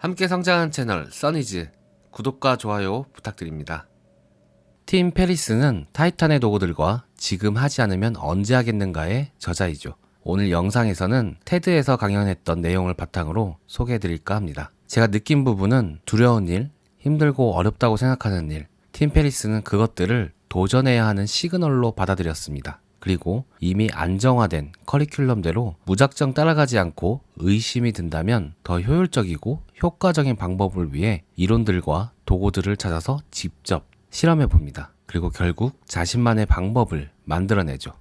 함께 성장하는 채널 써니즈 구독과 좋아요 부탁드립니다. 팀 페리스는 타이탄의 도구들과 지금 하지 않으면 언제 하겠는가의 저자이죠. 오늘 영상에서는 테드에서 강연했던 내용을 바탕으로 소개해드릴까 합니다. 제가 느낀 부분은 두려운 일, 힘들고 어렵다고 생각하는 일, 팀 페리스는 그것들을 도전해야 하는 시그널로 받아들였습니다. 그리고 이미 안정화된 커리큘럼대로 무작정 따라가지 않고 의심이 든다면 더 효율적이고 효과적인 방법을 위해 이론들과 도구들을 찾아서 직접 실험해 봅니다. 그리고 결국 자신만의 방법을 만들어내죠.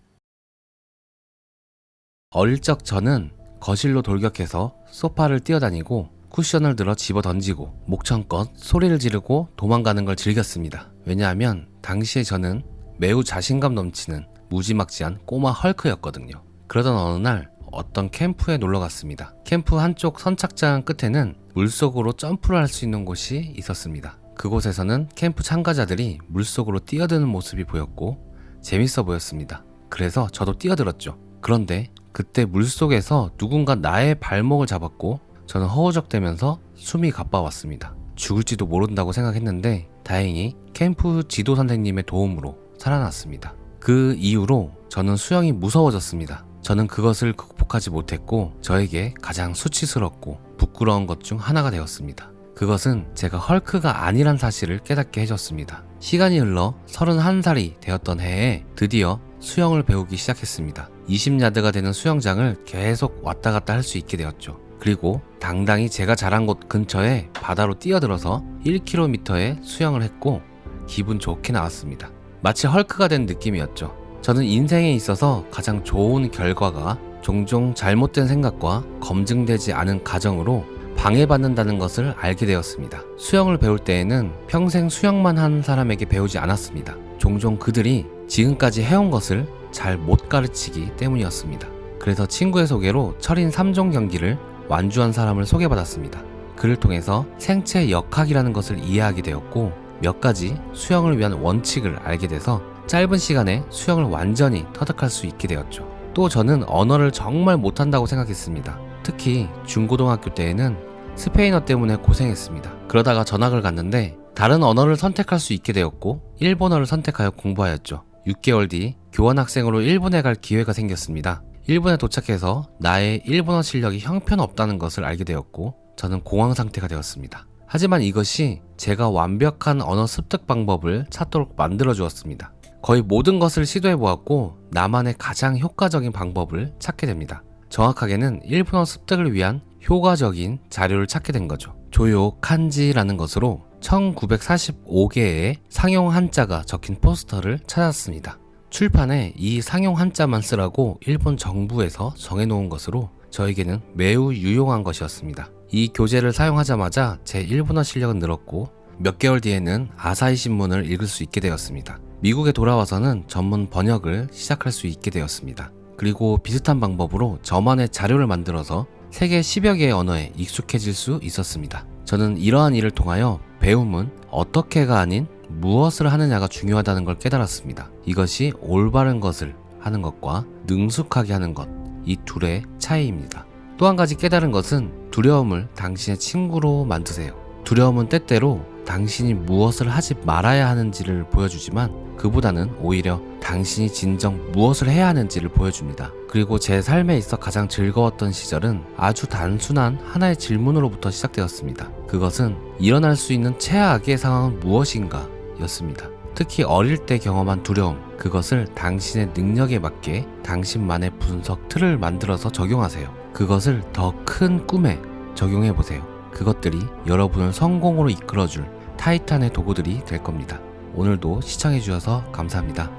어릴 적 저는 거실로 돌격해서 소파를 뛰어다니고 쿠션을 들어 집어 던지고 목청껏 소리를 지르고 도망가는 걸 즐겼습니다. 왜냐하면 당시에 저는 매우 자신감 넘치는 무지막지한 꼬마 헐크였거든요. 그러던 어느 날 어떤 캠프에 놀러 갔습니다. 캠프 한쪽 선착장 끝에는 물속으로 점프를 할 수 있는 곳이 있었습니다. 그곳에서는 캠프 참가자들이 물속으로 뛰어드는 모습이 보였고 재밌어 보였습니다. 그래서 저도 뛰어들었죠. 그런데 그때 물속에서 누군가 나의 발목을 잡았고 저는 허우적대면서 숨이 가빠왔습니다. 죽을지도 모른다고 생각했는데 다행히 캠프 지도 선생님의 도움으로 살아났습니다. 그 이후로 저는 수영이 무서워졌습니다. 저는 그것을 극복하지 못했고 저에게 가장 수치스럽고 부끄러운 것 중 하나가 되었습니다. 그것은 제가 헐크가 아니란 사실을 깨닫게 해줬습니다. 시간이 흘러 31살이 되었던 해에 드디어 수영을 배우기 시작했습니다. 20야드가 되는 수영장을 계속 왔다 갔다 할 수 있게 되었죠. 그리고 당당히 제가 자란 곳 근처에 바다로 뛰어들어서 1km의 수영을 했고 기분 좋게 나왔습니다. 마치 헐크가 된 느낌이었죠. 저는 인생에 있어서 가장 좋은 결과가 종종 잘못된 생각과 검증되지 않은 가정으로 방해받는다는 것을 알게 되었습니다. 수영을 배울 때에는 평생 수영만 한 사람에게 배우지 않았습니다. 종종 그들이 지금까지 해온 것을 잘 못 가르치기 때문이었습니다. 그래서 친구의 소개로 철인 3종 경기를 완주한 사람을 소개받았습니다. 그를 통해서 생체 역학이라는 것을 이해하게 되었고 몇 가지 수영을 위한 원칙을 알게 돼서 짧은 시간에 수영을 완전히 터득할 수 있게 되었죠. 또 저는 언어를 정말 못한다고 생각했습니다. 특히 중고등학교 때에는 스페인어 때문에 고생했습니다. 그러다가 전학을 갔는데 다른 언어를 선택할 수 있게 되었고 일본어를 선택하여 공부하였죠. 6개월 뒤 교환학생으로 일본에 갈 기회가 생겼습니다. 일본에 도착해서 나의 일본어 실력이 형편없다는 것을 알게 되었고 저는 공황 상태가 되었습니다. 하지만 이것이 제가 완벽한 언어 습득 방법을 찾도록 만들어 주었습니다. 거의 모든 것을 시도해 보았고 나만의 가장 효과적인 방법을 찾게 됩니다. 정확하게는 일본어 습득을 위한 효과적인 자료를 찾게 된 거죠. 조요 칸지라는 것으로 1945개의 상용 한자가 적힌 포스터를 찾았습니다. 출판에 이 상용 한자만 쓰라고 일본 정부에서 정해놓은 것으로 저에게는 매우 유용한 것이었습니다. 이 교재를 사용하자마자 제 일본어 실력은 늘었고 몇 개월 뒤에는 아사히 신문을 읽을 수 있게 되었습니다. 미국에 돌아와서는 전문 번역을 시작할 수 있게 되었습니다. 그리고 비슷한 방법으로 저만의 자료를 만들어서 세계 10여 개의 언어에 익숙해질 수 있었습니다. 저는 이러한 일을 통하여 배움은 어떻게가 아닌 무엇을 하느냐가 중요하다는 걸 깨달았습니다. 이것이 올바른 것을 하는 것과 능숙하게 하는 것, 이 둘의 차이입니다. 또 한 가지 깨달은 것은 두려움을 당신의 친구로 만드세요. 두려움은 때때로 당신이 무엇을 하지 말아야 하는지를 보여주지만 그보다는 오히려 당신이 진정 무엇을 해야 하는지를 보여줍니다. 그리고 제 삶에 있어 가장 즐거웠던 시절은 아주 단순한 하나의 질문으로부터 시작되었습니다. 그것은 일어날 수 있는 최악의 상황은 무엇인가 였습니다. 특히 어릴 때 경험한 두려움, 그것을 당신의 능력에 맞게 당신만의 분석 틀을 만들어서 적용하세요. 그것을 더 큰 꿈에 적용해 보세요. 그것들이 여러분을 성공으로 이끌어줄 타이탄의 도구들이 될 겁니다. 오늘도 시청해주셔서 감사합니다.